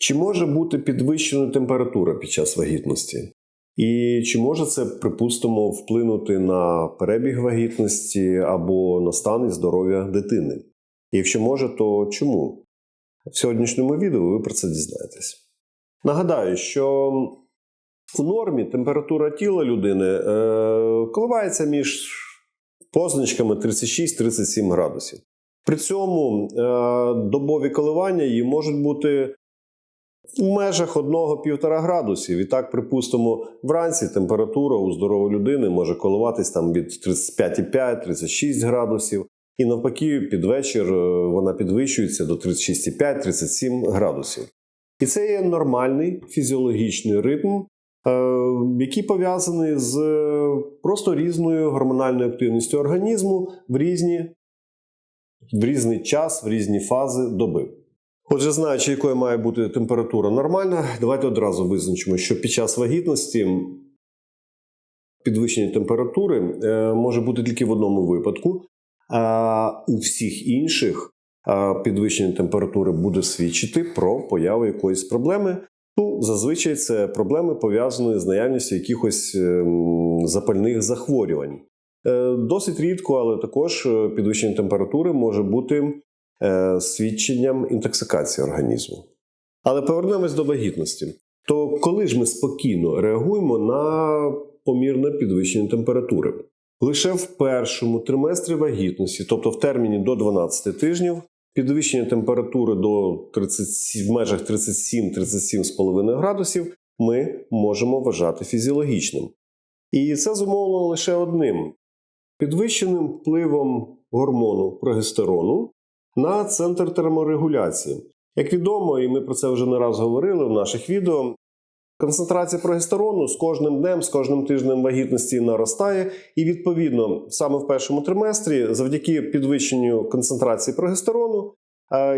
Чи може бути підвищена температура під час вагітності? І чи може це, припустимо, вплинути на перебіг вагітності або на стан і здоров'я дитини? Якщо може, то чому? В сьогоднішньому відео ви про це дізнаєтесь. Нагадаю, що у нормі температура тіла людини е, коливається між позначками 36-37 градусів. При цьому е, добові коливання її можуть бути в межах 1-1,5 градусів. І так, припустимо, вранці температура у здорової людини може коливатись там від 35,5-36 градусів. І навпаки, під вечір е, вона підвищується до 36,5-37 градусів. І це є нормальний фізіологічний ритм, е, який пов'язаний з просто різною гормональною активністю організму в різні, в різний час, в різні фази доби. Отже, знаючи, якою має бути температура нормальна, давайте одразу визначимо, що під час вагітності підвищення температури е, може бути тільки в одному випадку, а у всіх інших підвищення температури буде свідчити про появу якоїсь проблеми. Ну, зазвичай це проблеми пов'язані з наявністю якихось ем, запальних захворювань. Е, досить рідко, але також е, підвищення температури може бути свідченням інтоксикації організму. Але повернемось до вагітності. То коли ж ми спокійно реагуємо на помірне підвищення температури? Лише в першому триместрі вагітності, тобто в терміні до 12 тижнів, підвищення температури до 30, в межах 37-37,5 градусів ми можемо вважати фізіологічним. І це зумовлено лише одним підвищеним впливом гормону прогестерону на центр терморегуляції. Як відомо, і ми про це вже не раз говорили в наших відео, Концентрація прогестерону з кожним днем, з кожним тижнем вагітності наростає, і відповідно саме в першому триместрі, завдяки підвищенню концентрації прогестерону,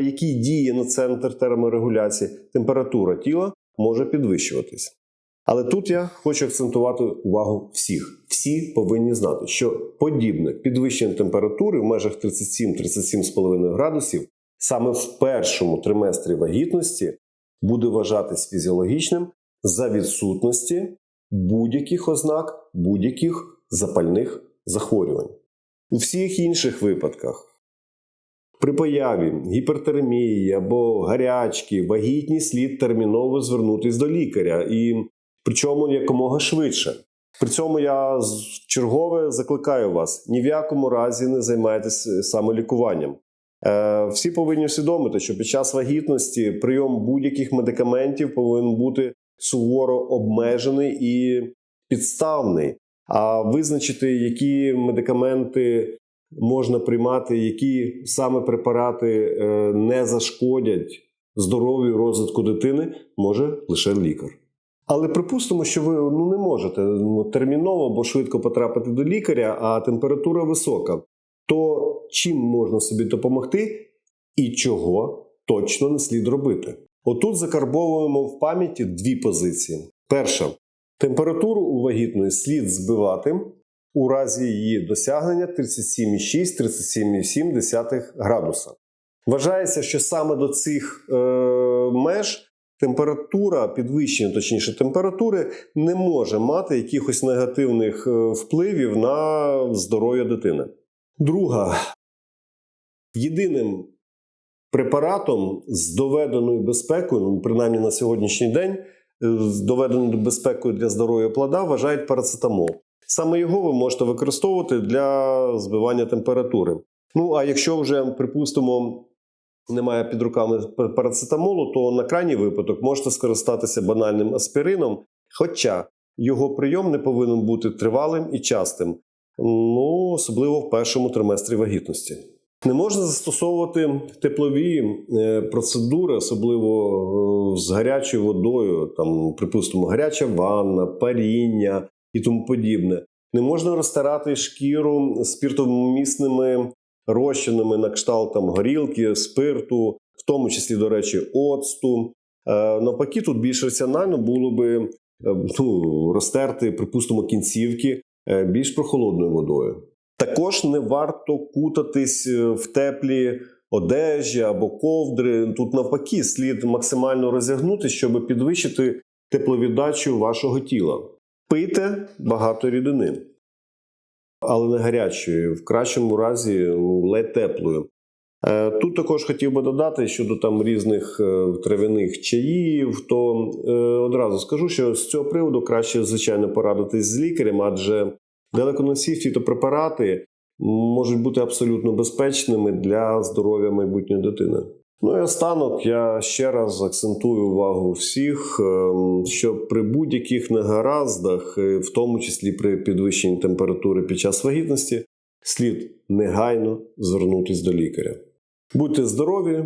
який діє на центр терморегуляції, температура тіла може підвищуватись. Але тут я хочу акцентувати увагу всіх. Всі повинні знати, що подібне підвищення температури в межах 37-37,5 градусів саме в першому триместрі вагітності буде вважатись фізіологічним за відсутності будь-яких ознак будь-яких запальних захворювань. У всіх інших випадках. При появі гіпертермії або гарячки, вагітні слід терміново звернутися до лікаря, і причому якомога швидше. При цьому я чергове закликаю вас: ні в якому разі не займайтеся самолікуванням. Е, всі повинні усвідомити, що під час вагітності прийом будь-яких медикаментів повинен бути суворо обмежений і підставний, а визначити, які медикаменти можна приймати, які саме препарати е, не зашкодять здоров'ю розвитку дитини, може лише лікар. Але припустимо, що ви ну, не можете ну, терміново або швидко потрапити до лікаря, а температура висока. То чим можна собі допомогти і чого точно не слід робити? Отут закарбовуємо в пам'яті дві позиції. Перша температуру у вагітної слід збивати у разі її досягнення 37,6-37,7 градуса. Вважається, що саме до цих е, меж температура, підвищення, точніше, температури, не може мати якихось негативних е, впливів на здоров'я дитини. Друга. Єдиним препаратом з доведеною безпекою, ну принаймні на сьогоднішній день, е, з доведеною безпекою для здоров'я плода вважають парацетамол. Саме його ви можете використовувати для збивання температури. Ну а якщо вже, припустимо, немає під руками парацетамолу, то на крайній випадок можете скористатися банальним аспірином, хоча його прийом не повинен бути тривалим і частим, ну особливо в першому триместрі вагітності. Не можна застосовувати теплові е, процедури, особливо е, з гарячою водою, там, припустимо, гаряча ванна, паріння і тому подібне. Не можна розтирати шкіру спіртомісними розчинами на кшталт там, горілки, спирту, в тому числі, до речі, оцту. Е, навпаки, тут більш раціонально було би ну, розтерти, припустимо, кінцівки більш прохолодною водою. Також не варто кутатись е, в теплі одежі або ковдри. Тут навпаки слід максимально розігнути, щоб підвищити тепловіддачу вашого тіла. Пийте багато рідини, але не гарячої, в кращому разі ну, ледь теплою. Е, Тут також хотів би додати щодо там різних е, трав'яних чаїв, то е, одразу скажу, що з цього приводу краще, звичайно, порадитись з лікарем, адже далеконосі фітопрепарати можуть бути абсолютно безпечними для здоров'я майбутньої дитини. Ну і останок я ще раз акцентую увагу всіх, ем, що при будь-яких негараздах, е, в тому числі при підвищенні температури під час вагітності, слід негайно звернутися до лікаря. Будьте здорові,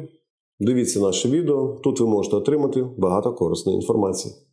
дивіться наше відео. Тут ви можете отримати багато корисної інформації.